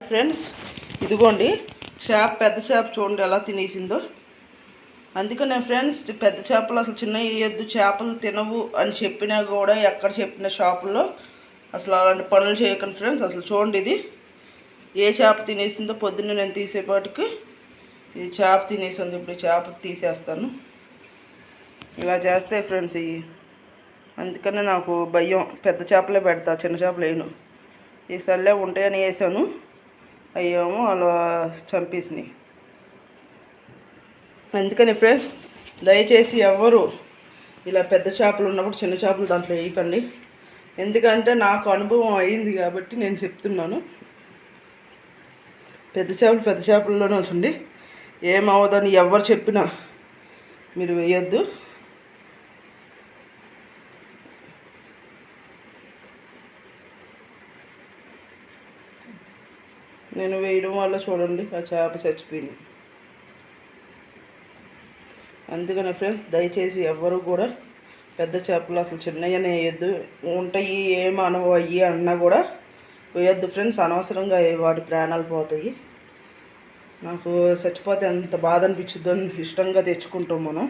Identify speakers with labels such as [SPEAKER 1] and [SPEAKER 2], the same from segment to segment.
[SPEAKER 1] Friends ఇదిగోండి చేప పెద్ద చేప చూడండి ఎలా తినేసిందో. అందుకనే ఫ్రెండ్స్ పెద్ద చేపలు అసలు చిన్న వేయద్దు చేపలు తినవు అని చెప్పినా కూడా ఎక్కడ చెప్పిన షాపుల్లో అసలు అలాంటి పనులు చేయకండి ఫ్రెండ్స్ అసలు చూడండి ఇది. ఏ చేప తినేసిందో పొద్దున్నే నేను తీసేపాటికి ఇది చేప తినేసింది ఇప్పుడు ఈ చేప తీసేస్తాను. ఇలా చేస్తే ఫ్రెండ్స్ ఇవి అందుకనే నాకు భయం పెద్ద చేపలే పెడతా చిన్న చేపలు వేయను. ఈ సర్లే ఉంటాయని వేసాను. అయ్యేమో అలా చంపేసినాయి అందుకని ఫ్రెండ్స్ దయచేసి ఎవరు ఇలా పెద్ద చేపలు ఉన్నప్పుడు చిన్న చేపలు దాంట్లో వేయకండి. ఎందుకంటే నాకు అనుభవం అయింది కాబట్టి నేను చెప్తున్నాను. పెద్ద చేపలు పెద్ద చేపల్లోనే ఉంచండి ఏమవదని ఎవరు చెప్పినా మీరు వేయొద్దు. నేను వేయడం వల్ల చూడండి ఆ చేప చచ్చిపోయింది. అందుకని ఫ్రెండ్స్ దయచేసి ఎవ్వరు కూడా పెద్ద చేపలు అసలు చిన్నయ్యనే వేయద్దు ఉంటాయి ఏం అనవు అయ్యి అన్నా కూడా వేయద్దు ఫ్రెండ్స్ అనవసరంగా వాటి ప్రాణాలు పోతాయి. నాకు చచ్చిపోతే ఎంత బాధ అనిపించుద్దో ఇష్టంగా తెచ్చుకుంటాం మనం.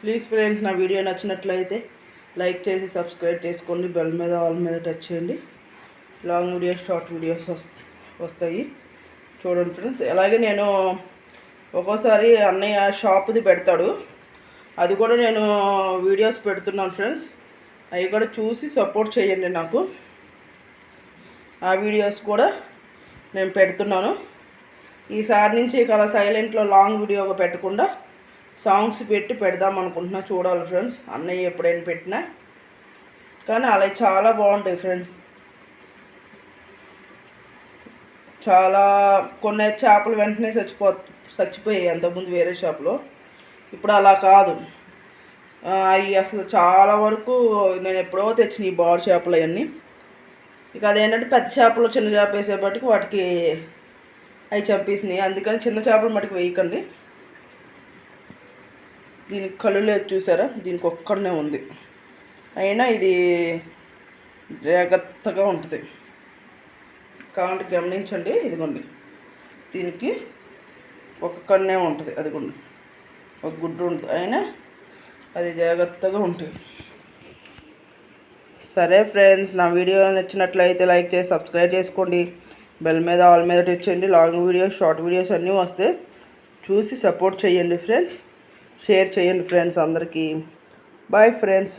[SPEAKER 1] ప్లీజ్ ఫ్రెండ్స్ నా వీడియో నచ్చినట్లయితే లైక్ చేసి సబ్స్క్రైబ్ చేసుకోండి. బెల్ మీద ఆల్ మీద టచ్ చేయండి. లాంగ్ వీడియోస్ షార్ట్ వీడియోస్ వస్తాయి. వస్తాయి. చూడండి ఫ్రెండ్స్ అలాగే నేను ఒక్కోసారి అన్నయ్య షాప్ది పెడతాడు. అది కూడా నేను వీడియోస్ పెడుతున్నాను ఫ్రెండ్స్. అవి కూడా చూసి సపోర్ట్ చేయండి నాకు. ఆ వీడియోస్ కూడా నేను పెడుతున్నాను. ఈసారి నుంచి ఇక సైలెంట్లో లాంగ్ వీడియోగా పెట్టకుండా సాంగ్స్ పెట్టి పెడదాం అనుకుంటున్నా. చూడాలి ఫ్రెండ్స్ అన్నయ్య ఎప్పుడైనా పెట్టినా. కానీ అలా చాలా బాగుంటాయి ఫ్రెండ్స్ చాలా కొన్ని చేపలు వెంటనే చచ్చిపో చచ్చిపోయాయి అంతకుముందు వేరే షాప్లో. ఇప్పుడు అలా కాదు. అవి అసలు చాలా వరకు నేను ఎప్పుడో తెచ్చిన ఈ బాడు చేపలు అవన్నీ. ఇక అదేంటంటే పెద్ద చేపలు చిన్న చేప వేసేపటికి వాటికి అవి చంపేసినాయి. అందుకని చిన్న చేపలు మటుకు వేయకండి. దీనికి కళ్ళు లేదు చూసారా? దీనికి ఒక్కడనే ఉంది. అయినా ఇది జాగ్రత్తగా ఉంటుంది. కాబట్టి గమనించండి. ఇదిగోండి. దీనికి ఒక కన్నే ఉంటుంది. అదిగోండి. ఒక గుడ్డు ఉంటుంది. అయినా అది జాగ్రత్తగా ఉంటుంది సరే ఫ్రెండ్స్ నా వీడియో నచ్చినట్లయితే లైక్ చేసి సబ్స్క్రైబ్ చేసుకోండి. బెల్ మీద ఆల్ మీద టచ్ చేయండి. లాంగ్ వీడియోస్ షార్ట్ వీడియోస్ అన్నీ వస్తే చూసి సపోర్ట్ చేయండి ఫ్రెండ్స్. షేర్ చేయండి ఫ్రెండ్స్ అందరికీ. Bye friends.